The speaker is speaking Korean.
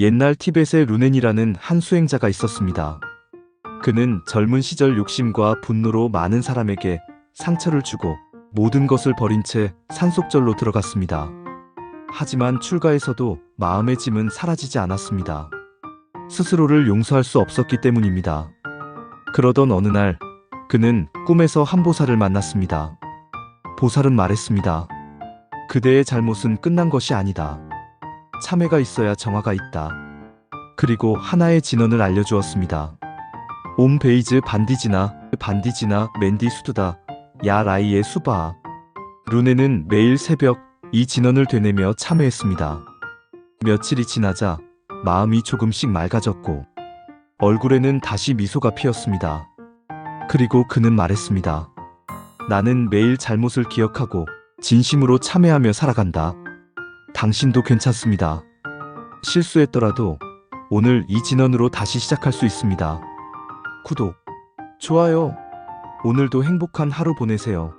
옛날 티벳의 루넨이라는 한 수행자가 있었습니다. 그는 젊은 시절 욕심과 분노로 많은 사람에게 상처를 주고 모든 것을 버린 채 산속절로 들어갔습니다. 하지만 출가에서도 마음의 짐은 사라지지 않았습니다. 스스로를 용서할 수 없었기 때문입니다. 그러던 어느 날 그는 꿈에서 한 보살을 만났습니다. 보살은 말했습니다. 그대의 잘못은 끝난 것이 아니다. 참회가 있어야 정화가 있다. 그리고 하나의 진언을 알려주었습니다. 옴 베이즈 반디지나 반디지나 맨디 수두다 야 라이의 수바 루네는 매일 새벽 이 진언을 되뇌며 참회했습니다. 며칠이 지나자 마음이 조금씩 맑아졌고 얼굴에는 다시 미소가 피었습니다. 그리고 그는 말했습니다. 나는 매일 잘못을 기억하고 진심으로 참회하며 살아간다. 당신도 괜찮습니다. 실수했더라도 오늘 이 진언으로 다시 시작할 수 있습니다. 구독, 좋아요. 오늘도 행복한 하루 보내세요.